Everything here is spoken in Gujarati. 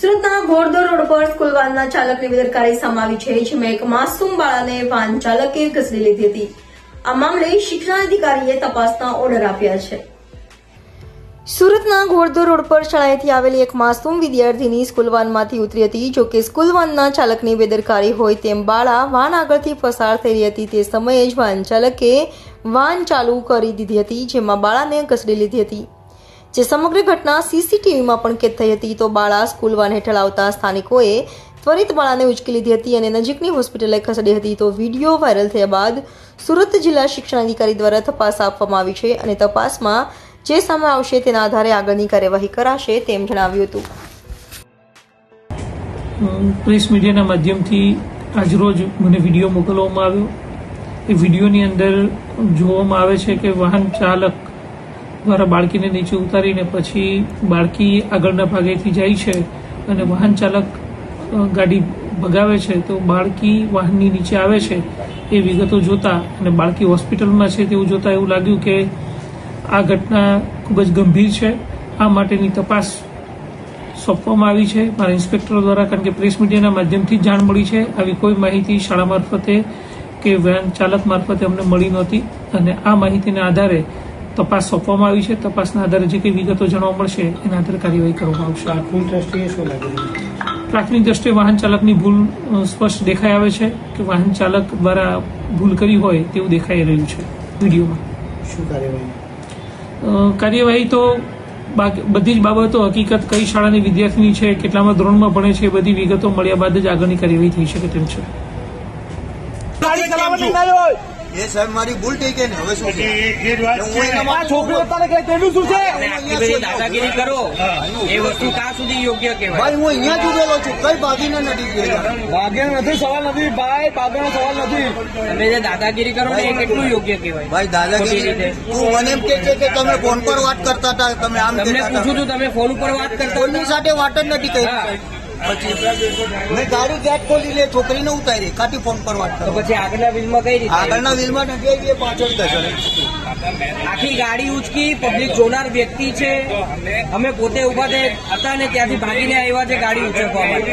સુરતના ઘોડદોર રોડ પર સ્કૂલ ચાલકની બેદરકારી સમાવી છે, જેમાં એક માસૂમ બાળાને વાન ચાલકે ઘસડી લીધી હતી. આ મામલે શિક્ષણાધિકારીએ તપાસના ઓર્ડર આપ્યા છે. સુરતના ઘોડદોર રોડ પર શાળાએથી આવેલી એક માસૂમ વિદ્યાર્થીની સ્કૂલ વાનમાંથી ઉતરી હતી, જો કે સ્કૂલ વાનના ચાલકની બેદરકારી હોય તેમ બાળા વાન આગળથી પસાર થઈ રહી હતી તે સમયે જ વાન ચાલકે વાન ચાલુ કરી દીધી હતી, જેમાં બાળાને ઘસડી લીધી હતી. જે સમગ્ર ઘટના સીસીટીવીમાં પણ કેદ થઈ હતી, તો બાળા સ્કૂલ વાન હેઠળ આવતા સ્થાનિકોએ ત્વરિત બાળાને ઉચકી લીધી હતી અને નજીકની હોસ્પિટલે ખસેડી હતી, તો વીડિયો વાયરલ થયા બાદ સુરત જિલ્લા શિક્ષણ અધિકારી દ્વારા તપાસ આપવામાં આવી છે અને તપાસમાં જે સામે આવશે તેના આધારે આગળની કાર્યવાહી કરાશે તેમ જણાવ્યું હતું. પ્રેસ મીડિયાના માધ્યમથી આજરોજ મને વીડિયો મોકલવામાં આવ્યો. એ વિડીયોની અંદર જોવામાં આવે છે કે વાહન ચાલક દ્વારા બાળકીને નીચે ઉતારીને પછી બાળકી આગળના ભાગેથી જાય છે અને વાહન ચાલક ગાડી ભગાવે છે તો બાળકી વાહનની નીચે આવે છે એ વિગતો જોતા અને બાળકી હોસ્પિટલમાં છે તેવું જોતા એવું લાગ્યું કે આ ઘટના ખૂબ જ ગંભીર છે. આ માટેની તપાસ સોંપવામાં આવી છે. મારા ઇન્સ્પેક્ટરો દ્વારા કારણ કે પ્રેસ મીડિયાના માધ્યમથી જાણ મળી છે. આવી કોઈ માહિતી શાળા મારફતે કે વેન ચાલક મારફતે અમને મળી નહોતી. અને આ માહિતીના આધારે તપાસ સોંપવામાં આવી છે. તપાસના આધારે જે કંઈ વિગતો જાણવા મળશે એના આધારે કાર્યવાહી કરવામાં આવશે. પ્રાથમિક દ્રષ્ટિએ શું લાગે પ્રાથમિક દ્રષ્ટિએ વાહન ચાલકની ભૂલ સ્પષ્ટ દેખાઈ આવે છે કે વાહન ચાલક દ્વારા ભૂલ કરી હોય તેવું દેખાઈ રહ્યું છે. વિડીયોમાં. શું કાર્યવાહી? કાર્યવાહી તો બાકી- બધી જ બાબતો હકીકત કઈ શાળાની વિદ્યાર્થીની છે કેટલામાં ધોરણમાં ભણે છે એ બધી વિગતો મળ્યા બાદ જ આગળની કાર્યવાહી થઈ શકે તેમ છે. એ સાહેબ મારી ભૂલ થઈ ગઈ ને હવે શું છોકરીઓ તારે કઈ તેનું શું છે. દાદાગીરી કરો. એ વસ્તુ ક્યાં સુધી યોગ્ય કહેવાય? ભાઈ હું અહીંયા જ ઉભેલો છું. કઈ ભાગીને નથી ગયેલો. ભાગ્યનો નથી સવાલ નથી. ભાઈ ભાગ્યનો સવાલ નથી. તમે જે દાદાગીરી કરો ને એ કેટલું યોગ્ય કહેવાય? ભાઈ દાદાગીરી તું મને એમ કે છે કે તમે ફોન પર વાત કરતા હતા તમે આમ તમને પૂછું છું તમે ફોન ઉપર વાત કરતા કોઈની સાથે વાત જ નથી કરી. મેં ગાડી ગેટ ખોલી લે છોકરીને ઉતારી. કાટી ફોન પર વાત તો કરો પછી આગળના બિલમાં કઈ રીતે આગળના વ્હીલમાં નથી આવી એ પાછળ થશે. આખી ગાડી ઉચકી પબ્લિક જોનાર વ્યક્તિ છે. અમે પોતે ઊભા થઈ હતા ને ત્યાંથી ભાગીને આવ્યા છે ગાડી ઉચકવા માટે.